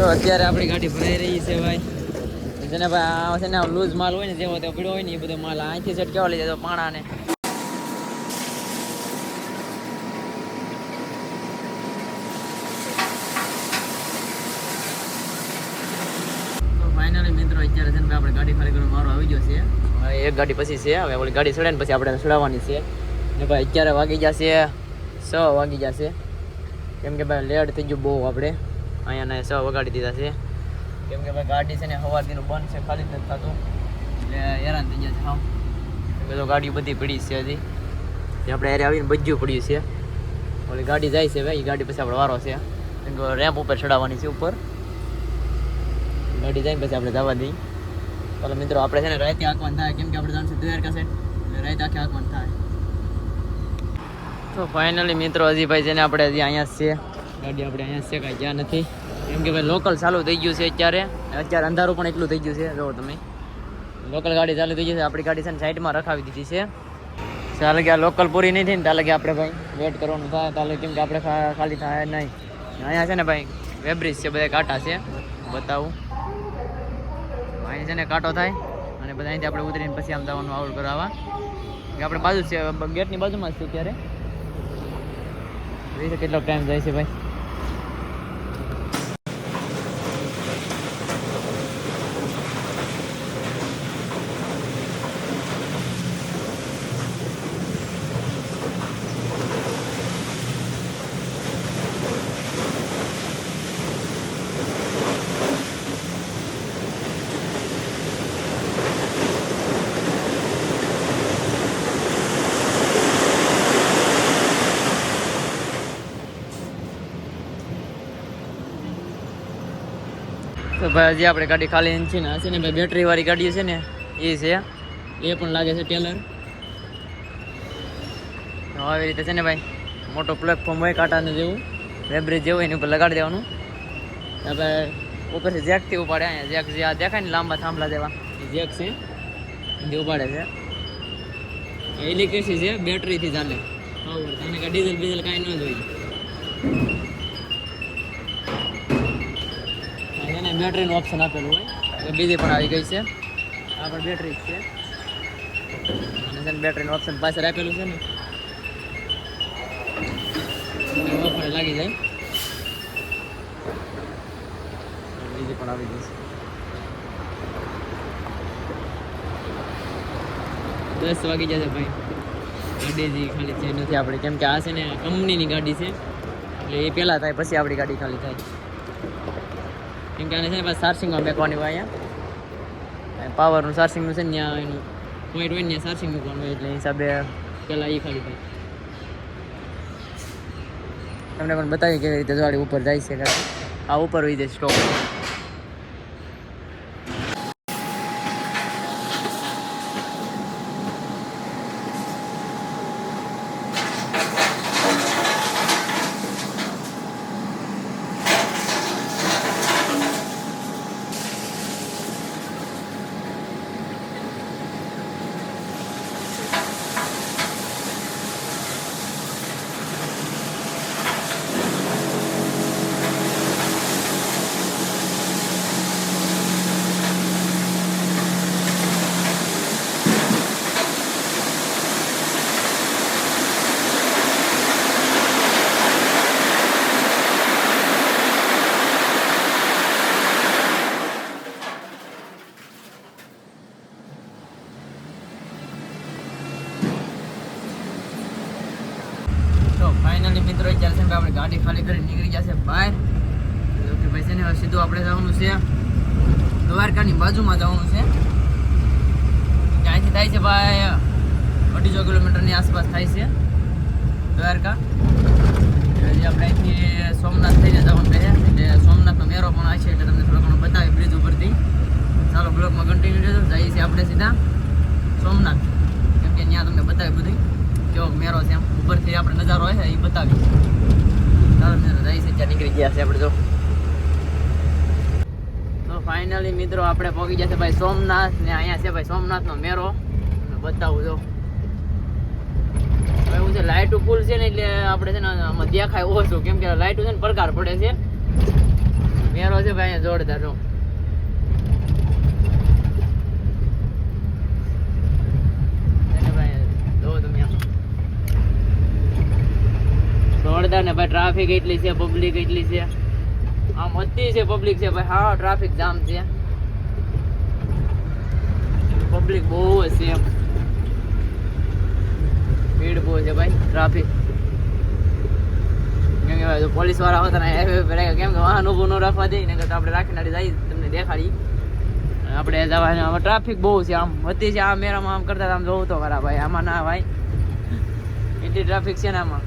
તો અત્યારે આપણી ગાડી ભરાઈ રહી છે ભાઈ. જેને ભાઈ આ છે ને લૂઝ માલ હોય ને જેવો તે પીળો હોય ને એ બધો માલ અહીંથી સેટ કેવા લઈ જતો પાણાને. અત્યારે છે ને આપણે ગાડી ખાલી કરવા મારો આવી છે. એક ગાડી પછી છે, હવે ઓલી ગાડી ચડે ને પછી આપણે ચડાવવાની છે. ને ભાઈ અત્યારે વાગી જશે છ વાગી જશે કેમ કે ભાઈ લેટ થઈ ગયું બહુ આપણે. અહીંયા ને છ વગાડી દીધા છે. કેમ કે ભાઈ ગાડી છે ને સવારથીનું બંધ છે, ખાલી નથી થતું. એટલે હેરાન થઈ ગયા છે, હા. તો ગાડી બધી પડી છે હજી. આપણે હારે આવીને બજ્યું પડ્યું છે. ઓલી ગાડી જાય છે ભાઈ ગાડી પછી આપણે વારો છે. કેમ કે રેમ્પ ઉપર ચડાવવાની છે ઉપર. ગાડી જાય પછી આપણે જવા દઈએ. ચાલો મિત્રો, આપણે છે ને રાતે આંકવાનું થાય. કેમ કે આપણે જાણશું દુયાર કાશે એટલે રાતે આખે આંકવાનું થાય. તો ફાઇનલી મિત્રો, હજી ભાઈ છે ને આપણે હજી અહીંયા જ છે ગાડી આપણે અહીંયા છે, કાંઈ જ્યાં નથી. કેમ કે ભાઈ લોકલ ચાલુ થઈ ગયું છે અત્યારે. અત્યારે અંધારું પણ એટલું થઈ ગયું છે જો તમે. લોકલ ગાડી ચાલુ થઈ ગઈ છે, આપણી ગાડી છે ને સાઈડમાં રખાવી દીધી છે. ચાલે કે આ લોકલ પૂરી નહીં થઈ ને કે આપણે ભાઈ વેટ કરવાનું થાય તાલે કેમ કે આપણે ખાલી થાય નહીં. અહીંયા છે ને ભાઈ વેબ્રિજ છે, બધા કાંટા છે, બતાવું. અહીં છે ને કાંટો થાય, અને બધા અહીંથી આપણે ઉતરીને પછી આમ જવાનું આઉટ કરાવવા. કે આપણે બાજુ છે, ગેટની બાજુમાં જ છે અત્યારે. કેટલો ટાઈમ જાય છે ભાઈ. તો ભાઈ હજી આપણે ગાડી ખાલી છે ને હશે ને ભાઈ બેટરી વાળી ગાડી છે ને એ છે. એ પણ લાગે છે ટેલર. તો આવી રીતે છે ને ભાઈ મોટો પ્લેટફોર્મ હોય કાંટાને જેવું વેબ્રિજ જેવું એની ઉપર લગાડી દેવાનું. આપણે ઉપરથી જેકથી ઉપાડે અહીંયા જેક જે આ દેખાય ને લાંબા થાંભલા જેવા. જેક છે. જે ઉપાડે છે. ઇલેક્ટ્રિસિટી છે બેટરીથી ચાલે. તમને કાંઈ ડીઝલ બીઝલ કાંઈ ન જોઈએ. બેટરીનું ઓપ્શન આપેલું હોય. બીજી પણ આવી ગઈ છે. આ પણ બેટરી જ છે. બેટરીનું ઓપ્શન પાછળ આપેલું છે ને. વફરે લાગી જાય. બીજી પણ આવી ગઈ છે. દસ વાગી જશે ભાઈ. ગાડી ખાલી થઈ નથી આપણે. કેમ કે આ છે ને કંપનીની ગાડી છે. એટલે એ પહેલાં થાય, પછી આપણી ગાડી ખાલી થાય. કેમ કે આને છે ને પાવરનું ચાર્જિંગનું છે ત્યાં એનું પોઈન્ટ હોય ને ત્યાં ચાર્જિંગ મૂકવાનું હોય એટલે હિસાબે પહેલાં એ ખાલી થાય. તમને પણ બતાવી કેવી રીતે જોડી ઉપર જાય છે આ ઉપર હોય જાય સ્ટોક તો ફાઇનલી મિત્રો અત્યારે છે ને આપણે ગાડી ખાલી કરી નીકળી જશે બહાર તો કે ભાઈ છે ને હવે સીધું આપણે જવાનું છે દ્વારકાની બાજુમાં જવાનું છે. ત્યાંથી થાય છે ભાઈ અઢીસો કિલોમીટરની આસપાસ થાય છે દ્વારકા. એટલે આપણે અહીંથી સોમનાથ થઈને જવાનું છે. એટલે સોમનાથનો મેરો પણ છે એટલે તમને થોડો ઘણો બતાવી બ્રિજ ઉપરથી. ચાલો બ્લોકમાં કન્ટિન્યુ રહેજો. જઈએ છીએ આપણે સીધા સોમનાથ. કેમ કે ત્યાં તમને બતાવી બધું. કેવો મેરો છે એમ. ઉપરથી આપણે નજારો હોય એ બતાવી ચાલો મિત્રો, જઈએ છીએ. ત્યાં નીકળી ગયા છે આપણે જો. ફાઇનલી મિત્રો, આપણે પહોંચી જશે ભાઈ સોમનાથ ને અહીંયા છે ભાઈ સોમનાથનો મેરો બતાવું જો. હવે છે લાઇટ ફૂલ છે ને એટલે આપણે છે ને આમાં દેખાય ઓછું. કેમ કે લાઇટો છે ને પ્રકાર પડે છે. મેરો છે ભાઈ અહીંયા જોરદાર જો. જોરદાર ને ભાઈ ટ્રાફિક એટલી છે પબ્લિક એટલી છે. આમ વધતી છે પબ્લિક છે, ભાઈ. હા ટ્રાફિક જામ છે. પબ્લિક બહુ જ છે એમ. ભીડ બહુ છે, ભાઈ ટ્રાફિક કેમ કે પોલીસવાળા હોતા ને હાઈવે પર કેમ કે વાહન ઊભું ન રાખવા દે ને તો આપણે રાખીને જઈએ તમને દેખાડી. આપણે જવાનું, આમાં ટ્રાફિક બહુ છે, આમ હતી છે આ મેરામાં આમ કરતા આમ જોવું તો ખરા, ભાઈ. આમાં ના, ભાઈ. એટલી ટ્રાફિક છે ને આમાં.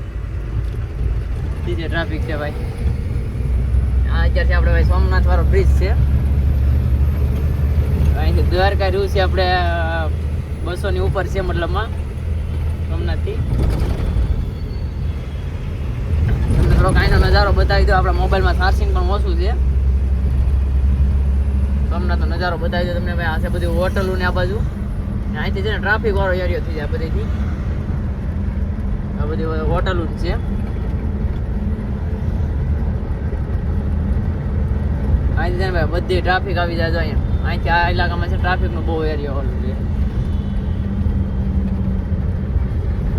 એટલી ટ્રાફિક છે, ભાઈ. અત્યારથી આપણે સોમનાથ વાળો બ્રિજ છે. અહીંથી દ્વારકા રહ્યું છે આપણે બસો ની ઉપર છે મતલબમાં, સોમનાથથી. તમને થોડોક અહીંનો નજારો બતાવી દો આપણા મોબાઈલમાં ચાર્જિંગ પણ ઓછું છે. સોમનાથનો નજારો બતાવી દો તમને ભાઈ. આ છે બધી હોટલો ને આ બાજુ. અહીંથી છે ને ટ્રાફિક વાળો એરિયો થઈ જાય બધીથી. આ બધી હોટલો છે. છે ને ભાઈ બધી ટ્રાફિક આવી જાય અહીંયા. અહીંથી આ ઇલાકામાં છે ટ્રાફિકનો બહુ એરિયો છે.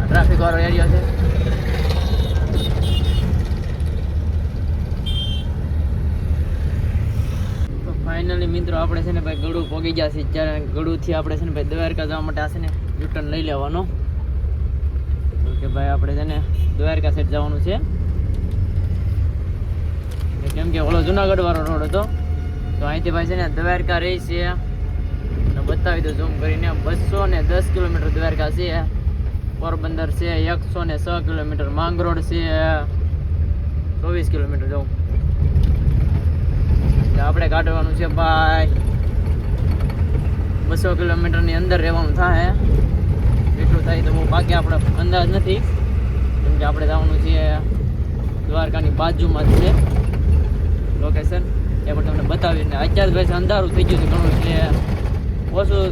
ટ્રાફિક વાળો એરિયો છે. ફાઇનલી મિત્રો આપણે છે ને ભાઈ ગળું પહોંચી ગયા છે જ્યારે ગળુંથી આપણે છે ને ભાઈ દ્વારકા જવા માટે આશે ને યુટર્ન લઈ લેવાનો. કે ભાઈ આપણે છે ને દ્વારકા સાઈડ જવાનું છે. કેમ કે ઓલો જુનાગઢ વાળો રોડ હતો. તો અહીંથી ભાઈ છે ને દ્વારકા રહી છે. બતાવી દો ઝૂમ કરીને. બસો ને દસ કિલોમીટર દ્વારકા છે. પોરબંદર છે, એકસો ને છ કિલોમીટર માંગરોળ છે. ચોવીસ કિલોમીટર જવું. આપણે કાઢવાનું છે ભાઈ. બસો કિલોમીટરની અંદર રહેવાનું થાય. એટલું થાય તો બહુ બાકી આપણે અંદાજ નથી. કેમ કે આપણે જવાનું છે દ્વારકાની બાજુમાં જ છે. લોકેશન એ પણ તમને બતાવીને અત્યારે ભાઈ અંધારું થઈ ગયું છે ઘણું, એટલે ઓછું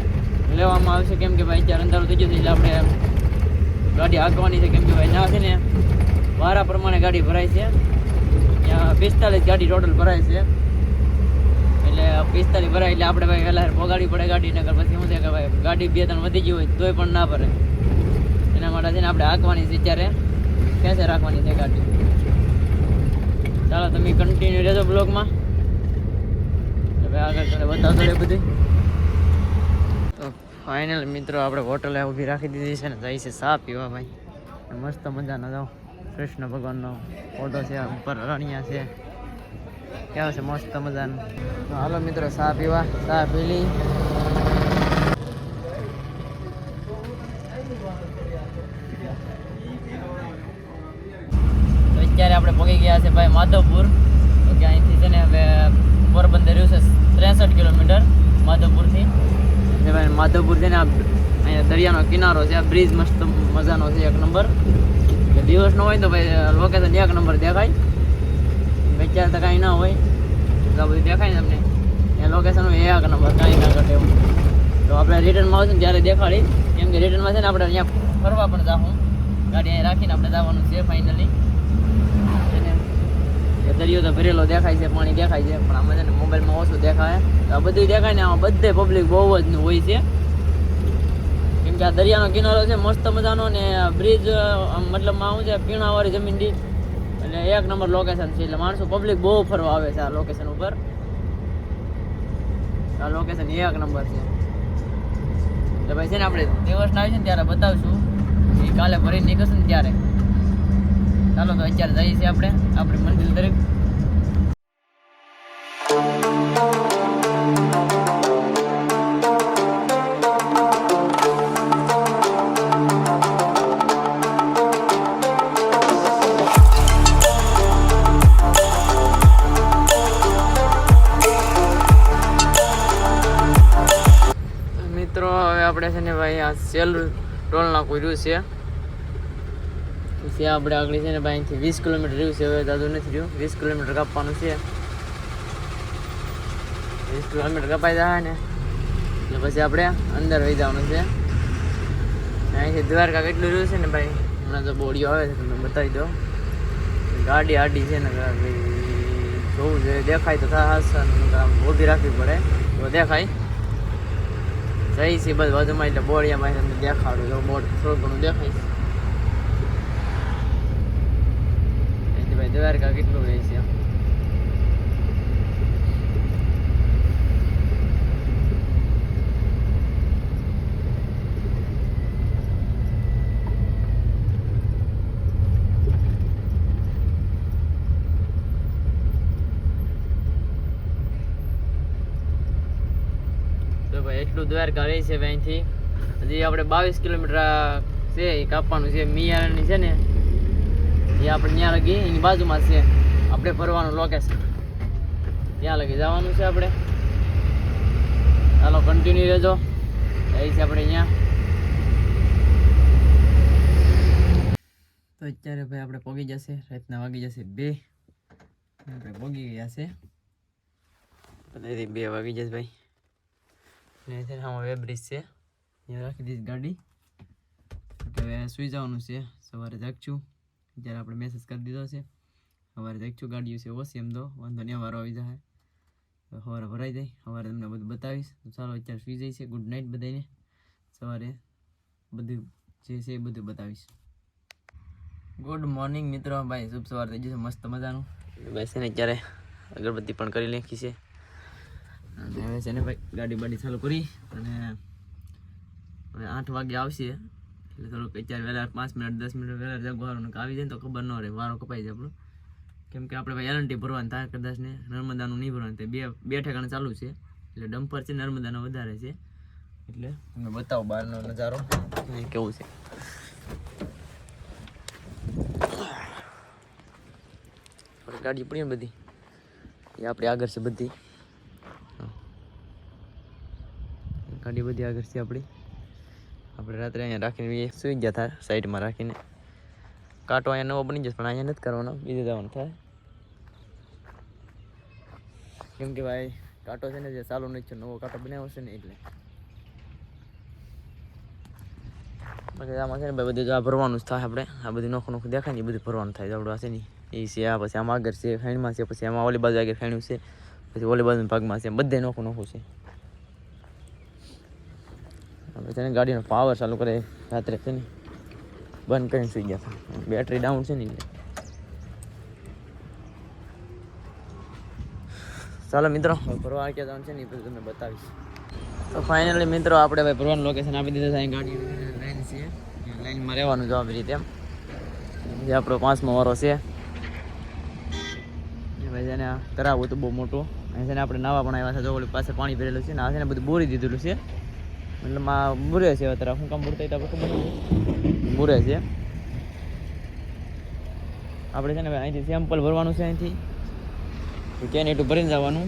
લેવામાં આવશે કેમ કે ભાઈ અત્યારે અંધારું થઈ ગયું છે, એટલે આપણે ગાડી હાંકવાની છે, કેમ કે ભાઈ ના છે ને વારા પ્રમાણે ગાડી ભરાય છે. ત્યાં પિસ્તાલીસ ગાડી ટોટલ ભરાય છે. એટલે પિસ્તાલીસ ભરાય, એટલે આપણે ભાઈ વહેલા પોગાડી પડે ગાડી નગર પછી શું છે કે ભાઈ ગાડી બે ત્રણ વધી ગઈ હોય તોય પણ ના ભરે એના માટે છે ને આપણે હાંકવાની છે અત્યારે. ક્યાં છે રાખવાની છે ગાડી? ચાલો, તમે કન્ટિન્યુ રહેજો બ્લોગમાં. હવે આગળ તમને બતાવતો રહે બધું તો ફાઇનલ મિત્રો, આપણે હોટલે ઊભી રાખી દીધી છે ને, જાય છે સા પીવા ભાઈ. મસ્ત મજાનો જાઓ. કૃષ્ણ ભગવાનનો ફોટો છે ઉપર રણિયા છે. કેવા છે મસ્ત મજાનું? હાલો મિત્રો, સા પીવા, સા પી લી તો અત્યારે આપણે પહોંચી ગયા છે ભાઈ માધવપુર. તો કે અહીંથી છે ને હવે પોરબંદર રહ્યું છે ત્રેસઠ કિલોમીટર માધવપુરથી. ભાઈ, માધવપુર છે ને આ અહીંયા દરિયાનો કિનારો છે, આ બ્રિજ મસ્ત મજાનો છે, એક નંબર. એટલે દિવસનો હોય તો ભાઈ લોકેશન એક નંબર દેખાય. અત્યારે તો કાંઈ ના હોય. એટલા બધું દેખાય ને તમને. એ લોકેશન હોય એક નંબર, કાંઈ ના ઘટે એવું. તો આપણે રિટર્નમાં આવશે ત્યારે દેખાડી. કેમ કે રિટર્નમાં છે ને આપણે અહીંયા ફરવા પણ જાઉં ગાડી અહીંયા રાખીને આપણે જવાનું છે ફાઇનલી એ દરિયો તો ભરેલો દેખાય છે, પાણી દેખાય છે, પણ આમાં છે ને મોબાઈલમાં ઓછું દેખાય. તો આ બધું દેખાય ને આમાં બધે પબ્લિક બહુ જ હોય છે. કેમ કે આ દરિયાનો કિનારો છે, મસ્ત મજાનો ને બ્રિજ મતલબમાં આવું છે, પીણાવાળી જમીન ડી. એટલે એક નંબર લોકેશન છે, એટલે માણસો પબ્લિક બહુ ફરવા આવે છે આ લોકેશન ઉપર. આ લોકેશન એક નંબર છે. એટલે ભાઈ છે ને આપણે દિવસના આવીશું ને ત્યારે બતાવશું. એ કાલે ભરીને નીકળશું ને ત્યારે. ચાલો તો અત્યારે જઈએ છીએ આપણે, આપણી મંદિર તરફ. મિત્રો, હવે આપણે છે ને ભાઈ આ સેલ ટોલ રહ્યું છે. પછી આપણે આગળ છે ને ભાઈ અહીંથી વીસ કિલોમીટર રહ્યું છે. હવે દાદુ નથી રહ્યું. વીસ કિલોમીટર કાપવાનું છે. વીસ કિલોમીટર કપાઈ જાય ને. એટલે પછી આપણે અંદર વહી જવાનું છે. અહીંથી દ્વારકા કેટલું રહ્યું છે ને ભાઈ? હમણાં તો બોડીઓ આવે છે, તમને બતાવી દો ગાડી આડી છે ને ભાઈ. જોવું જોઈએ દેખાય તો થાય આમ ઊભી રાખવી પડે. તો દેખાય. જઈ છે બસ બાજુમાં એટલે બોળિયામાં તમને દેખાડું. જો બોર્ડ થોડું ઘણું દેખાય અહીંથી ભાઈ દ્વારકા કેટલું રહે છે એટલું દ્વારકા રહે છે અહીંથી હજી આપણે બાવીસ કિલોમીટર છે, એ કાપવાનું છે. મિયાની છે ને એ આપણે ત્યાં લગી, એની બાજુમાં છે. આપણે ફરવાનું લોકેશન ત્યાં લગી જવાનું છે આપણે. ચાલો કન્ટિન્યુ રહેજો. એ છે આપણે અહીંયા તો અત્યારે ભાઈ આપણે પગી જશે. રાતના વાગી જશે બે. આપણે પગી ગયા છે. બે વાગી જશે ભાઈ. ને છે આમાં વેબ બ્રિજ છે. અહીંયા રાખી દઈશ ગાડી. હવે સુઈ જવાનું છે. સવારે જાગશું. જ્યારે આપણે મેસેજ કરી દીધો છે, સવારે જાગશું ગાડીઓ છે, ઓછી એમ તો, વાંધો નહીં વારો આવી જાય તો સવારે ભરાઈ જાય, સવારે તમને બધું બતાવીશ. તો ચાલો, અત્યારે સુઈ જાય છે ગુડ નાઇટ બધાને સવારે બધું જે છે એ બધું બતાવીશ. ગુડ મોર્નિંગ મિત્રો. ભાઈ, શુભ સવાર થઈ જશે મસ્ત મજાનું. બેસીને અત્યારે અગરબત્તી પણ કરી નાખી છે. અને હવે છે ને ભાઈ, ગાડી બાડી ચાલુ કરી. અને આઠ વાગે આવશે. એટલે થોડુંક અત્યારે વહેલા પાંચ મિનિટ, દસ મિનિટ વહેલા જગવાનું આવી જાય ને તો ખબર ન રહે, વારો કપાઈ જાય આપણો. કેમ કે આપણે ભાઈ ભરવાની થાય કદાચ ને નર્મદાનું નહીં ભરવાનું, તે બે બે ઠેકાણે ચાલુ છે, એટલે ડમ્પર છે નર્મદાનો વધારે છે, એટલે તમે બતાવો બહારનો નજારો કેવું છે? ગાડી પડી બધી. એ આપણી આગળ છે બધી. ગાડી બધી આગળ છે આપણી. આપણે રાત્રે અહીંયા રાખીને સુઈ ગયા થાય સાઈડમાં રાખીને. કાંટો અહીંયા નવો બની જશે, પણ અહીંયા નથી કરવાનો, બીજે જવાનું થાય. કેમ કે ભાઈ, કાંટો છે ને જે ચાલુ નથી છે નવો કાંટો બનાવ્યો છે ને એટલે. બાકી આમાં છે ને ભાઈ, બધું જો આ ભરવાનું જ થાય આપણે. આ બધું નોખું નોખું દેખાય ને એ બધું ભરવાનું થાય. આપણું આ છે ને, એ છે, આ પછી આમાં આગળ છે, ફેણમાં છે, પછી આમાં ઓલી બાજુ આગળ ફેણ્યું છે, પછી ઓલી બાજુ ભાગમાં છે, બધે નોખું નોખું છે. આપણે છે ગાડીનો પાવર ચાલુ કરે, રાત્રે છે બંધ કરીને સુઈ ગયા હતા. બેટરી ડાઉન છે ને ચાલો મિત્રો ભરવા ક્યાં જવાનું છે ને એ બધું તમને બતાવીશ. તો ફાઇનલી મિત્રો, આપણે ભાઈ ફરવાનું લોકેશન આપી દીધું છે ગાડી લાઈન છે. લાઈનમાં રહેવાનું જવાબ રીતે એમ. જે આપણો પાંચમો વારો છે. ભાઈ છે ને આ તળાવ હતું બહુ મોટું. અહીં છે ને આપણે નાવા પણ આવ્યા છે, જો પાસે પાણી ભરેલું છે ને, આ છે ને બધું બોરી દીધેલું છે. મતલબ આ બુરે છે અત્યારે. શું કામ બુરતા આપણે ખબર બુરે છે. આપણે છે ને અહીંથી સેમ્પલ ભરવાનું છે અહીંથી. કેન એટલું ભરીને જવાનું.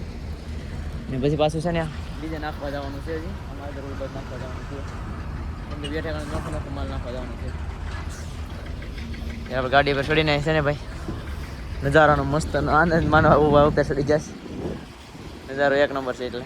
ને પછી પાછું છે ને બીજે નાખવા જવાનું છે હજી. અમારે ઓલી બાજુ નાખવા જવાનું છે. કેમ કે બે ઠેકાણે માલ નાખવા જવાનું છે. આપણે ગાડી પર ચડીને છે ને ભાઈ, નજારાનો મસ્ત આનંદ માનવા ઊભા ઉપર ચડી જશે. નજારો એક નંબર છે એટલે.